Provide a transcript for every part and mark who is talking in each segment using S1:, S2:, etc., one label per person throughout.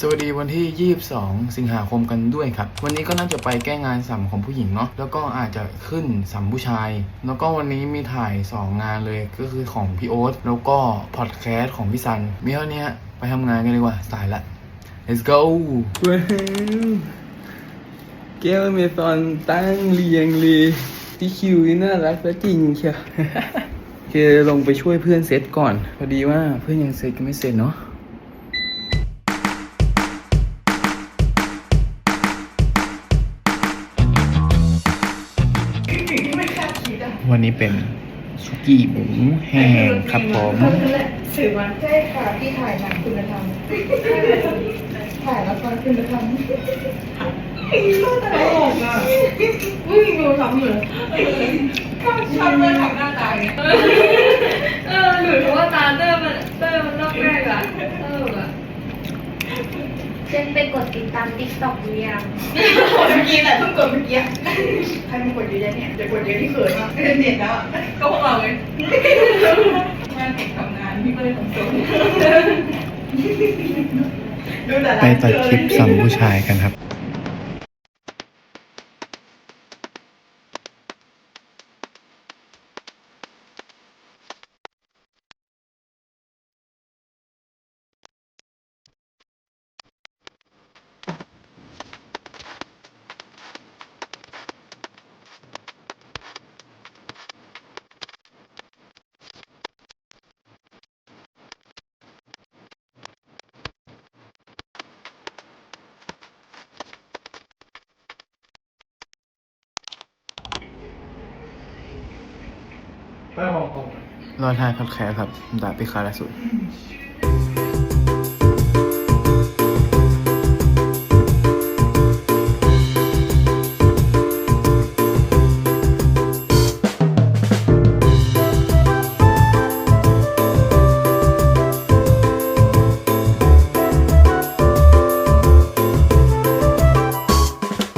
S1: สวัสดีวันที่ 22 สิงหาคมกันด้วยครับ วันนี้ก็น่าจะไปแก้งานสัมของผู้หญิงเนาะแล้วก็อาจจะขึ้นสัมผู้ชาย แล้วก็วันนี้มีถ่าย 2 งานเลยก็คือของพี่โอ๊ตแล้วก็พอดแคสต์ของพี่ซันมีเท่านี้ไปทำงานกันดีกว่าสายละ let's go
S2: ว้แก้วเมซอนตั้งเรียงเลยพี่คิวนี่น่ารักและจริงเชียวโอเคลงไปช่วยเพื่อนเซตก่อน พอดีว่าเพื่อนยังเซตกันไม่เสร็จเนาะ วันนี้เป็นสุกี้หมูแห้งครับผม
S3: สื่อมันใช่ค่ะที่ถ่ายหนังคุณธรรมถ่ายละครคุณธรรมตลกอะวิ่งดูทำเหมือนชอบเมื่อทำหน้าตาเนี่ย
S4: เออหรู้ว่าตาเตอร์มันเตอร์มันรอบแรกอะ เตอร์อะ
S5: เจนไปกดติดตามติ๊กต็อกหรือยัง
S3: กดเมื่อกี้แหละต้องกดเมื่อกี้ใครมันกดเยอะแยะเนี่ยจะกดเยอะที่เขินมากเรียนแล้วอะก็พวกเราเลยงานเด็กทำงานพี่ก็เลยทำตัวดูแต่ละ
S1: ไปตัดคลิปสัมผู้ชายกันครับ รอทายพอดแคสต์ครับดาบพิคาลสุด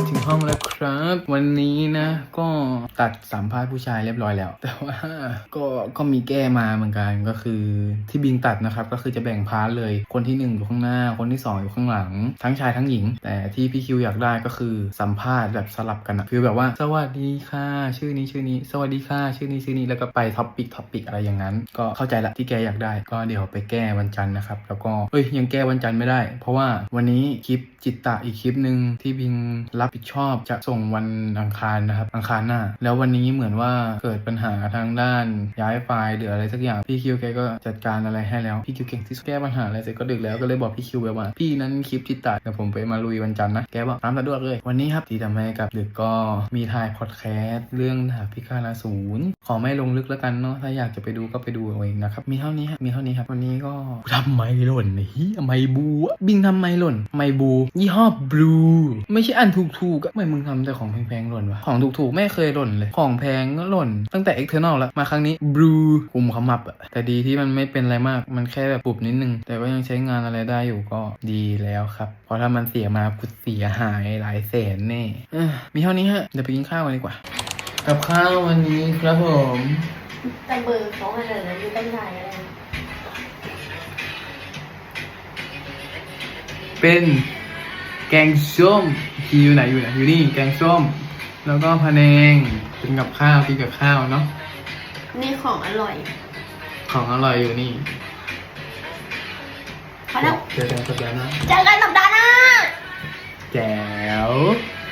S1: ถึงห้องแล้วครับวันนี้ ก็ตัดสัมภาษณ์ผู้ชายเรียบร้อยแล้ว แต่ว่าก็ก็มีแก้มาเหมือนกันก็คือที่บิงตัดนะครับก็คือจะแบ่งพาร์ทเลย คนที่หนึ่งอยู่ข้างหน้า คนที่สองอยู่ข้างหลัง ทั้งชายทั้งหญิง แต่ที่พี่คิวอยากได้ก็คือสัมภาษณ์แบบสลับกันอะคือแบบว่า สวัสดีค่ะ ชื่อนี้ชื่อนี้ สวัสดีค่ะ ชื่อนี้ชื่อนี้แล้วก็ไปท็อปปิกท็อปปิกอะไรอย่างนั้น ก็เข้าใจละที่แกอยากได้ ก็เดี๋ยวไปแก้วันจันทร์นะครับแล้วก็เอ้ยยังแก้วันจันทร์ไม่ได้ เพราะว่าวันนี้คลิปจิตตะอีกคลิปหนึ่งที่บิงรับผิดชอบจะส่งวันอังคารนะครับอังคารหน้า แล้ววันนี้เหมือนว่าเกิดปัญหาทางด้านย้ายไฟล์หรืออะไรสักอย่างพี่คิวแกก็จัดการอะไรให้แล้วพี่คิวเก่งที่สุดแก้ปัญหาอะไรเสร็จก็ดึกแล้วก็เลยบอกพี่คิวไปว่า พี่นั้นคลิปจิตตะเดี๋ยวผมไปมาลุยวันจันทร์นะแกบอกตามสะดวกเลยวันนี้ครับที่ทำให้กับดึกก็มีถ่ายพอดแคสต์เรื่องดาบพิฆาตอสูรขอไม่ลงลึกแล้วกันเนาะถ้าอยากจะไปดูก็ไปดูเอาเองนะครับมีเท่านี้ฮะมีเท่านี้ครับวันนี้ก็ทำไมหล่นเฮียไมบูบิงทำไมหล่นไมบู ยี่ห้อบลูไม่ใช่อันถูกๆอะไม่มึงทำแต่ของแพงๆหล่นวะของถูกๆไม่เคยหล่นเลย ของแพงก็หล่น ตั้งแต่ external แล้ว มาครั้งนี้บลูกลุ่มขมับอะแต่ดีที่มันไม่เป็นอะไรมาก มันแค่แบบปุบนิดนึง แต่ว่ายังใช้งานอะไรได้อยู่ก็ดีแล้วครับ เพราะถ้ามันเสียมากูเสียหายหลายแสนแน่เอ้อมีเท่านี้ฮะ เดี๋ยวไปกินข้าวกันดีกว่า กับข้าววันนี้ครับผม
S5: แต่เบอร์เขาอะไรนะอยู่ตั้งไหนอะไร
S1: เป็น แกงส้มที่อยู่ไหนอยู่ไหนอยู่นี่แกงส้ม แล้วก็พะแนงเป็นกับข้าวกินกับข้าวเนาะ
S5: นี่ของอร่อย
S1: ของอร่อยอยู่นี่
S5: พอแล้ว
S1: เจอกันสัปดาห์หน้า
S5: เจอกันสัปดาห์หน้า
S1: แจ๋ว